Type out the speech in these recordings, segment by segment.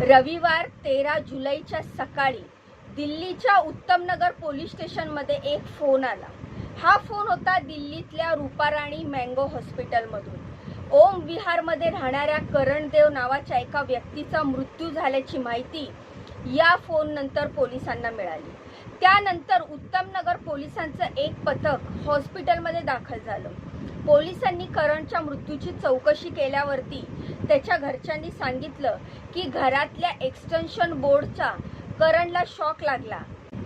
रविवार तेरा जुलैच्या सकाळी दिल्लीच्या उत्तमनगर पोलीस स्टेशनमध्ये एक फोन आला. हा फोन होता दिल्लीतल्या रुपाराणी मँगो हॉस्पिटलमधून. ओम विहारमध्ये राहणाऱ्या करणदेव नावाच्या एका व्यक्तीचा मृत्यू झाल्याची माहिती या फोननंतर पोलिसांना मिळाली. त्यानंतर उत्तमनगर पोलिसांचं एक पथक हॉस्पिटलमध्ये दाखल झालं. पोलिसांनी करणच्या मृत्यूची चौकशी केल्यावरती त्याच्या घरच्यांनी सांगितलं की घरातल्या एक्सटेन्शन बोर्डचा करणला शॉक लागला.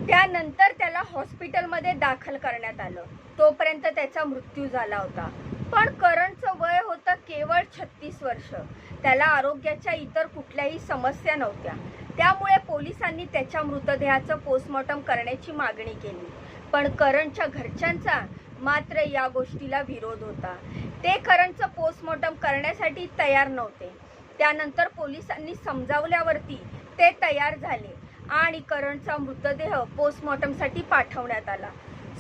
त्यानंतर त्याला हॉस्पिटलमध्ये दाखल करण्यात आलं. तोपर्यंत त्याचा मृत्यू झाला होता. पण करणचं वय होतं केवळ छत्तीस वर्ष. त्याला आरोग्याच्या इतर कुठल्याही समस्या नव्हत्या. त्यामुळे पोलिसांनी त्याच्या मृतदेहाचं पोस्टमॉर्टम करण्याची मागणी केली. पण करणच्या घरच्यांचा मात्र या गोष्टीला विरोध होता. ते करणचं पोस्टमॉर्टम करण्यासाठी तयार नव्हते. त्यानंतर पोलिसांनी समजावल्यावरती ते तयार झाले आणि करणचा मृतदेह पोस्टमॉर्टमसाठी पाठवण्यात आला.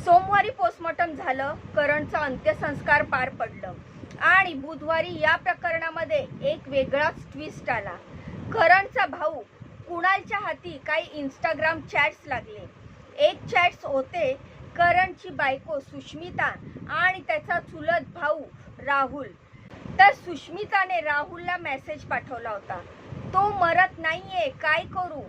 सोमवारी पोस्टमॉर्टम झालं करणचं अंत्यसंस्कार पार पडलं आणि बुधवारी या प्रकरणामध्ये एक वेगळाच ट्विस्ट आला. करणचा भाऊ कुणालच्या हाती काही इंस्टाग्राम चॅट्स लागले. एक चॅट्स होते करणची बायको सुष्मिता आणि त्याचा चुलत भाऊ राहुल. तर सुष्मिताने राहुलला मेसेज पाठवला होता. तो मरत नाहीये काय करू?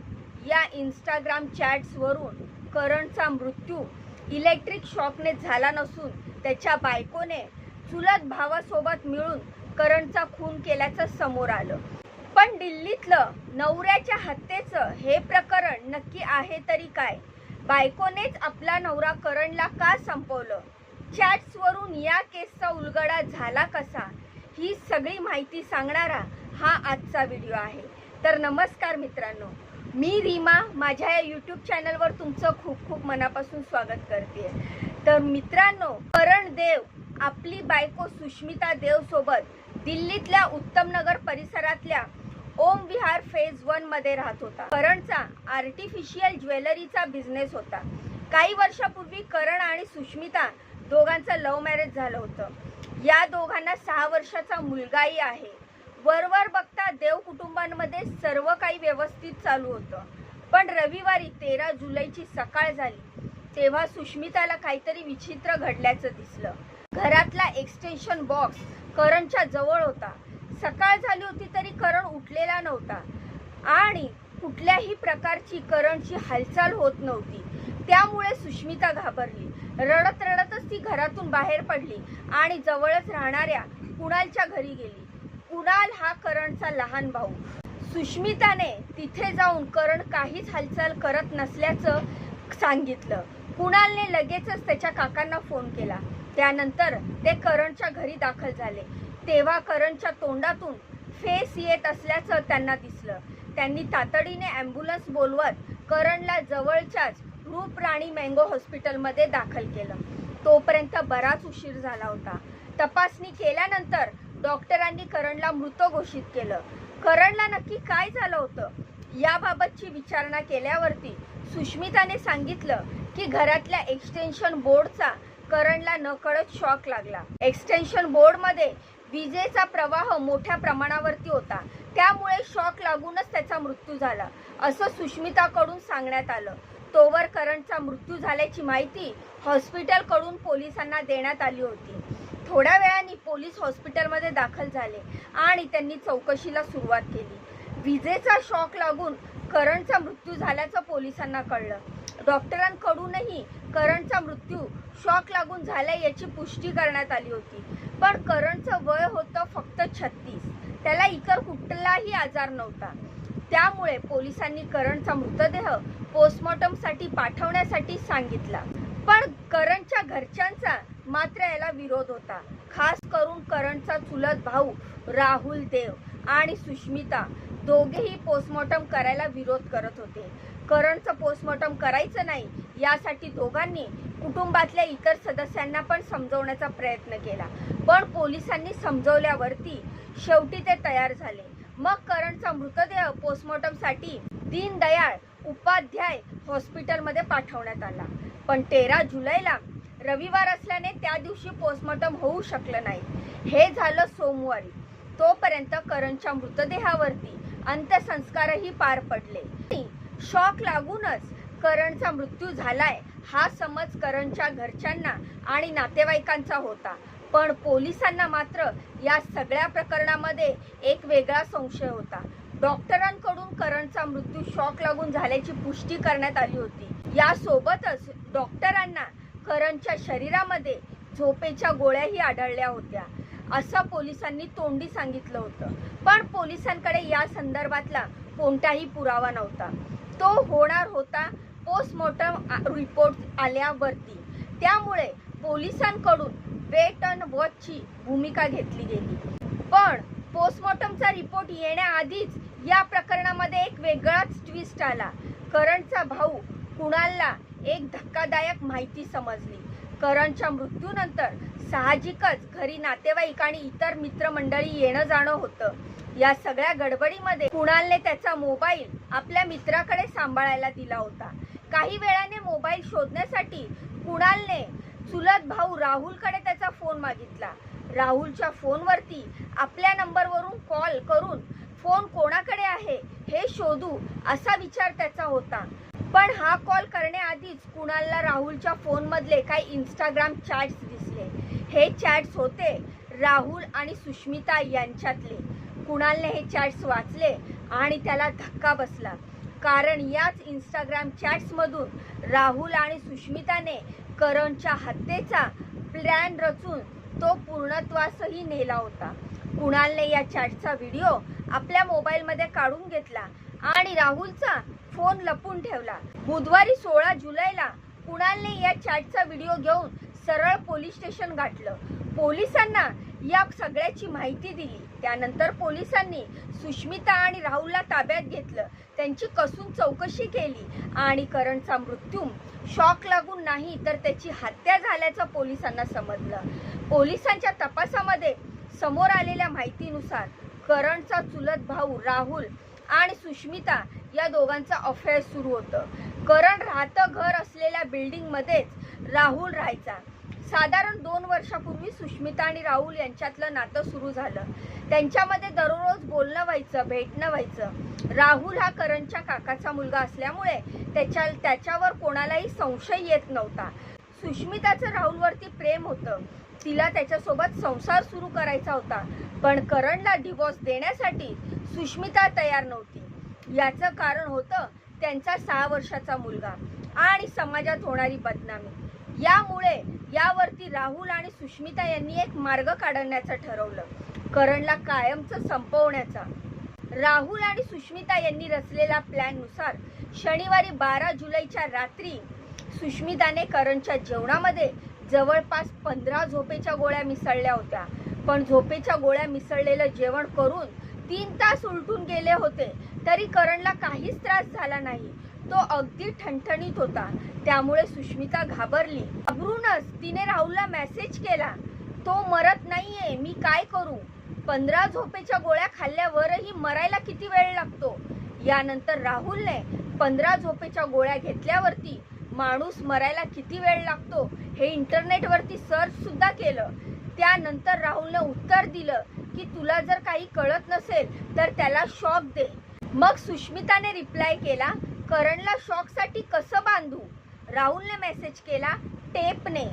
या इंस्टाग्राम चॅट्सवरून करणचा मृत्यू इलेक्ट्रिक शॉकने झाला नसून त्याच्या बायकोने चुलत भावासोबत मिळून करणचा खून केल्याचं समोर आलं. पण दिल्लीतलं नवऱ्याच्या हत्येचं हे प्रकरण नक्की आहे तरी काय? बायकोनेच आपला नवरा करणला का संपवलं? चॅट्सवरून या केसचा उलगडा झाला कसा? ही सगळी माहिती सांगणारा हा आजचा व्हिडिओ आहे. तर नमस्कार मित्रांनो मी रीमा. माझ्या या यूट्यूब चॅनलवर तुमचं खूप खूप मनापासून स्वागत करते. तर मित्रांनो करण देव आपली बायको सुष्मिता देवसोबत दिल्लीतल्या उत्तमनगर परिसरातल्या ओम विहार फेज वनमध्ये राहत होता. करणचा आर्टिफिशियल ज्वेलरीचा बिझनेस होता. काही वर्षापूर्वी करण आणि सुष्मिता दोघांचं लव्ह मॅरेज झालं होतं. या दोघांना सहा वर्षाचा मुलगाही आहे. वरवर बघता देव कुटुंबांमध्ये सर्व काही व्यवस्थित चालू होतं. पण रविवारी तेरा जुलैची सकाळ झाली. तेव्हा सुष्मिताला काहीतरी विचित्र घडल्याचं दिसलं. घरातला एक्सटेन्शन बॉक्स करणच्या जवळ होता. सकाळ झाली होती तरी करण उठलेला नव्हता. आणि कुठल्याही प्रकारची करणची हालचाल होत नव्हती. त्यामुळे सुष्मिता घाबरली. रडत रडतच ती घरातून बाहेर पडली आणि जवळच राहणाऱ्या कुणालच्या घरी गेली. कुणाल हा करणचा लहान भाऊ. सुष्मिताने तिथे जाऊन करण काहीच हालचाल करत नसल्याचं सांगितलं. कुणालने लगेचच त्याच्या काकांना फोन केला. त्यानंतर ते करणच्या घरी दाखल झाले. तेव्हा करणच्या तोंडातून फेस येत असल्याचं त्यांना दिसलं. त्यांनी तातडीने ॲम्ब्युलन्स बोलवत करणला जवळच्याच रूपराणी मँगो हॉस्पिटलमध्ये दाखल केलं. तोपर्यंत बराच उशीर झाला होता. तपासणी केल्यानंतर डॉक्टरांनी करणला मृत घोषित केलं. करणला नक्की काय झालं होतं? याबाबतची विचारणा केल्यावरती सुष्मिताने सांगितलं की घरातल्या एक्सटेन्शन बोर्डचा करणला नकळत शॉक लागला. एक्सटेन्शन बोर्डमध्ये विजेचा प्रवाह मोठ्या प्रमाणावरती होता. त्यामुळे शॉक लागूनच त्याचा मृत्यू झाला. असं सुष्मिताकडून सांगण्यात आलं. तोवर करंटचा मृत्यू झाल्याची माहिती हॉस्पिटलकडून पोलिसांना देण्यात आली होती. थोड्या वेळाने पोलीस हॉस्पिटलमध्ये दाखल झाले आणि त्यांनी चौकशीला सुरुवात केली. विजेचा शॉक लागून करणचा मृत्यू झाल्याचं पोलिसांना कळलं. डॉक्टरांकडूनही करणचा मृत्यू शॉक लागून झाला याची पुष्टी करण्यात आली होती. पण करणचं वय होतं फक्त छत्तीस. त्याला इतर कुठलाही आजार नव्हता. त्यामुळे पोलिसांनी करणचा मृतदेह पोस्टमॉर्टमसाठी पाठवण्यासाठी सांगितला. पण करणच्या घरच्यांचा मात्र याला विरोध होता. खास करून करणचा चुलत भाऊ राहुल देव आणि सुष्मिता दोघेही पोस्टमॉर्टम करायला विरोध करत होते. करणचं पोस्टमॉर्टम करायचं नाही यासाठी दोघांनी कुटुंबातल्या इतर सदस्यांना पण समजवण्याचा प्रयत्न केला. पण पोलिसांनी समजवल्यावरती शेवटी ते तयार झाले. मग करणचा मृतदेह पोस्टमॉर्टमसाठी दीनदयाळ उपाध्याय हॉस्पिटलमध्ये पाठवण्यात आला. पण तेरा जुलैला रविवार असल्याने त्या दिवशी पोस्टमॉर्टम होऊ शकलं नाही. हे झालं सोमवारी. तोपर्यंत करणच्या मृतदेहावरती अंत्यसंस्कारही पार पडले. शॉक लागूनच करणचा मृत्यू झालाय हा समज करणच्या घरच्यांना आणि नातेवाईकांचा होता. पण पोलिसांना मात्र या सगळ्या प्रकरणामध्ये एक वेगळा संशय होता. डॉक्टरांकडून करणचा मृत्यू शॉक लागून झाल्याची पुष्टी करण्यात आली होती. यासोबतच डॉक्टरांना करणच्या शरीरामध्ये झोपेच्या गोळ्याही आढळल्या होत्या असं पोलिसांनी तोंडी सांगितलं होतं. पण पोलिसांकडे या संदर्भातला कोणताही पुरावा नव्हता. तो होणार होता पोस्टमॉर्टम रिपोर्ट आल्यावरती. त्यामुळे पोलिसांकडून वेट अँड वॉचची भूमिका घेतली गेली. पण पोस्टमॉर्टमचा रिपोर्ट येण्याआधीच या प्रकरणामध्ये एक वेगळाच ट्विस्ट आला. करणचा भाऊ कुणालला एक धक्कादायक माहिती समजली. करणच्या मृत्यूनंतर साहजिकच घरी नातेवाईक आणि इतर मित्रमंडळी येणं जाणं होतं. या सगळ्या गडबडीमध्ये कुणालने त्याचा मोबाईल आपल्या मित्राकडे सांभाळायला दिला होता. काही वेळाने मोबाईल शोधण्यासाठी कुणालने चुलत भाऊ राहुलकडे त्याचा फोन मागितला. राहुलच्या फोनवरती आपल्या नंबरवरून कॉल करून फोन कोणाकडे आहे हे शोधू असा विचार त्याचा होता. पण हा कॉल करण्याआधीच कुणालला राहुलच्या फोनमधले काही इंस्टाग्राम चॅट्स दिसले. हे चॅट्स होते राहुल आणि सुष्मिता यांच्यातले. कुणालने हे चॅट्स वाचले आणि त्याला धक्का बसला. कारण याच इंस्टाग्राम चॅट्समधून राहुल आणि सुष्मिताने करणच्या हत्येचा प्लॅन रचून तो पूर्णत्वासही नेला होता. कुणालने या चॅटचा व्हिडिओ आपल्या मोबाईलमध्ये काढून घेतला आणि राहुलचा फोन लपून ठेवला. बुधवारी सोळा जुलैला कुणालने या चॅटचा व्हिडिओ घेऊन सरळ पोलीस स्टेशन गाठलं. पोलिसांना या सगळ्याची माहिती दिली. त्यानंतर पोलिसांनी सुष्मिता आणि राहुलला ताब्यात घेतलं. त्यांची कसून चौकशी केली. आणि करणचा मृत्यू शॉक लागून नाही तर त्याची हत्या झाल्याचं पोलिसांना समजलं. पोलिसांच्या तपासामध्ये समोर आलेल्या माहितीनुसार करणचा चुलत भाऊ राहुल आणि सुष्मिता या दोघांचं अफेअर सुरू होतं. करण राहतं घर असलेल्या बिल्डिंगमध्येच राहुल राहायचा. साधारण दोन वर्षापूर्वी सुष्मिता आणि राहुल यांच्यातलं नातं सुरू झालं. त्यांच्यामध्ये दररोज बोलणं व्हायचं भेटणं व्हायचं. राहुल हा करणच्या काकाचा मुलगा असल्यामुळे त्याच्या त्याच्यावर कोणालाही संशय येत नव्हता. सुष्मिताचं राहुलवरती प्रेम होतं. तिला त्याच्यासोबत संसार सुरू करायचा होता. पण करणला डिवोर्स देण्यासाठी सुष्मिता तयार नव्हती. याचं कारण होतं त्यांचा सहा वर्षाचा मुलगा आणि समाजात होणारी बदनामी. यामुळे या राहुल आणि सुष्मिता यांनी एक मार्ग काढण्याचं ठरवलं. करणला कायमचं संपवण्याचा. राहुल आणि सुष्मिता यांनी रचलेल्या प्लॅननुसार शनिवारी बारा जुलैच्या रात्री सुष्मिताने करणच्या जेवणामध्ये जवळपास पंधरा झोपेच्या गोळ्या मिसळल्या होत्या. पण झोपेच्या गोळ्या मिसळलेलं जेवण करून तीन तास उलटून गेले होते. तरी करणला काहीच त्रास झाला नाही. तो अगदी ठणठणीत होता. त्यामुळे सुष्मिता घाबरली. घाबरूनच तिने राहुलला मेसेज केला. तो मरत नाहीये मी काय करू? पंधरा झोपेच्या गोळ्या खाल्ल्यावरही मरायला किती वेळ लागतो? यानंतर राहुलने पंधरा झोपेच्या गोळ्या घेतल्यावरती माणूस मरायला किती वेळ लागतो हे इंटरनेटवरती सर्च सुद्धा केलं. त्यानंतर राहुलने उत्तर दिलं की तुला जर काही कळत नसेल तर त्याला शॉक दे. मग सुष्मिताने रिप्लाय केला करणला शॉकसाठी कसं बांधू? राहुलने मेसेज केला टेपने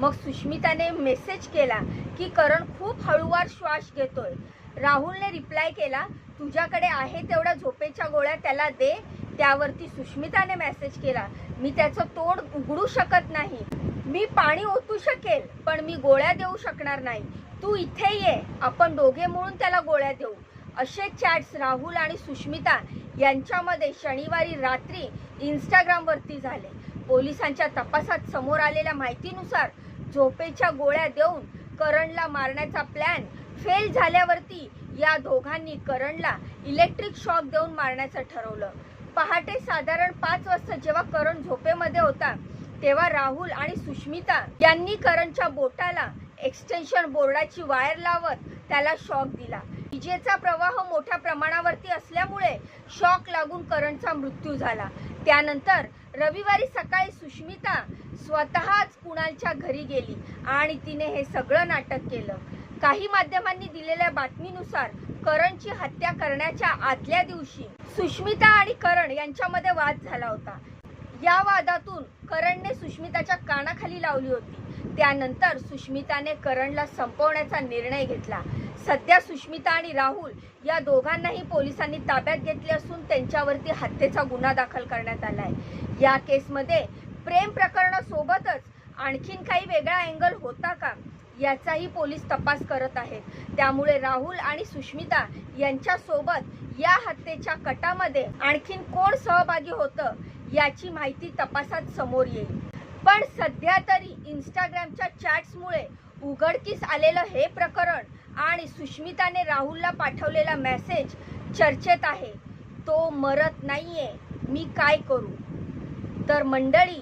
मग सुष्मिताने मेसेज केला की करण खूप हळूवार श्वास घेतोय. राहुलने रिप्लाय केला तुझ्याकडे आहे तेवढ्या झोपेच्या गोळ्या त्याला दे. त्यावरती सुष्मिताने मेसेज केला मी त्याचं तोंड उघडू शकत नाही. मी पाणी ओतू शकेल पण मी गोळ्या देऊ शकणार नाही. तू इथे ये आपण दोघे मिळून त्याला गोळ्या देऊ. असे चॅट्स राहुल आणि सुष्मिता यांच्यामध्ये शनिवारी रात्री इंस्टाग्रामवरती झाले. पोलिसांच्या तपासात समोर आलेल्या माहितीनुसार झोपेच्या गोळ्या देऊन करणला मारण्याचा प्लॅन फेल झाल्यावरती या दोघांनी करणला इलेक्ट्रिक शॉक देऊन मारण्याचं ठरवलं. पहाटे साधारण पाच वाजता जेव्हा करण झोपेमध्ये होता तेव्हा राहुल आणि सुष्मिता यांनी करणच्या बोटाला एक्सटेन्शन बोर्डाची वायर लावत त्याला शॉक दिला. विजेचा प्रवाह मोठ्या प्रमाणावरती असल्यामुळे शॉक लागून करणचा मृत्यू झाला. त्यानंतर रविवारी सकाळी सुष्मिता स्वतःच कुणालच्या घरी गेली आणि तिने हे सगळं नाटक केलं. काही माध्यमांनी दिलेल्या बातमीनुसार करणची हत्या करण्याच्या आदल्या दिवशी सुष्मिता आणि करण यांच्यामध्ये वाद झाला होता. या वादातून करणने सुष्मिताच्या कानाखाली लावली होती. त्यानंतर सुष्मिताने करणला संपवण्याचा निर्णय घेतला. सध्या सुष्मिता आणि राहुल या दोघांनाही पोलिसांनी ताब्यात घेतले असून त्यांच्यावरती हत्येचा गुन्हा दाखल करण्यात आला आहे या केसमध्ये प्रेम प्रकरणासोबतच आणखीन काही वेगळा अँगल होता का याचाही पोलीस तपास करत आहेत. त्यामुळे राहुल आणि सुष्मिता यांच्यासोबत या हत्येच्या कटामध्ये आणखीन कोण सहभागी होतं याची माहिती तपासात समोर येईल. पण सध्या तरी इंस्टाग्रामच्या चॅट्समुळे उघडकीस आलेलं हे प्रकरण आणि सुष्मिताने राहुलला पाठवलेला मेसेज चर्चेत आहे. तो मरत नाहीये. मी काय करू? तर मंडळी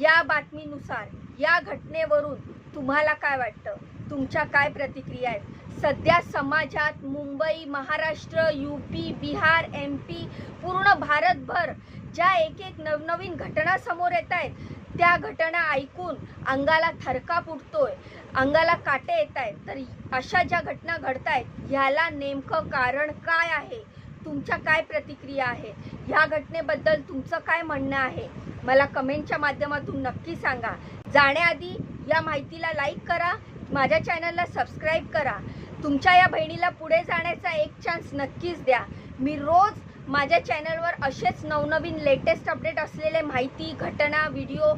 या बातमीनुसार या घटनेवरून तुम्हाला काय वाटतं? तुमच्या काय प्रतिक्रिया आहेत? सध्या समाजात Mumbai Maharashtra U P Bihar M P पूर्ण भारतभर ज्या एक एक नवनवीन घटना समोर येत आहेत त्या घटना ऐकून अंगाला थरकाप उठतोय अंगाला काटे येत आहेत तर अशा ज्या घटना घडत आहेत ह्याला नेमकं कारण काय आहे? तुमच्या काय प्रतिक्रिया आहे? ह्या घटनेबद्दल तुमचं काय म्हणणं आहे? मला कमेंटच्या माध्यमातून नक्की सांगा. जाण्याआधी या माहितीला लाईक करा माझ्या चॅनलला सबस्क्राईब करा. तुमच्या या बहिणीला पुढे जाण्याचा एक चान्स नक्कीच द्या. मी रोज माझ्या चॅनलवर असेच नवनवीन लेटेस्ट अपडेट असलेले माहिती घटना व्हिडिओ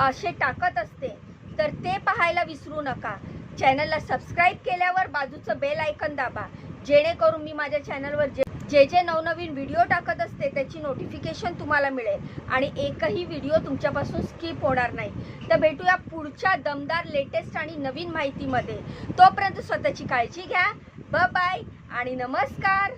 असे टाकत असते तर ते पाहायला विसरू नका. चॅनलला सबस्क्राईब केल्यावर बाजूचं बेल आयकन दाबा जेणेकरून मी माझ्या चॅनलवर जे जे जे नवनवीन व्हिडिओ टाकत असते त्याची नोटिफिकेशन तुम्हाला मिळेल. आणि एकही व्हिडिओ तुमच्यापासून स्किप होणार नाही. तर भेटूया पुढच्या दमदार लेटेस्ट आणि नवीन माहितीमध्ये. तोपर्यंत स्वतःची काळजी घ्या. ब बाय आणि नमस्कार.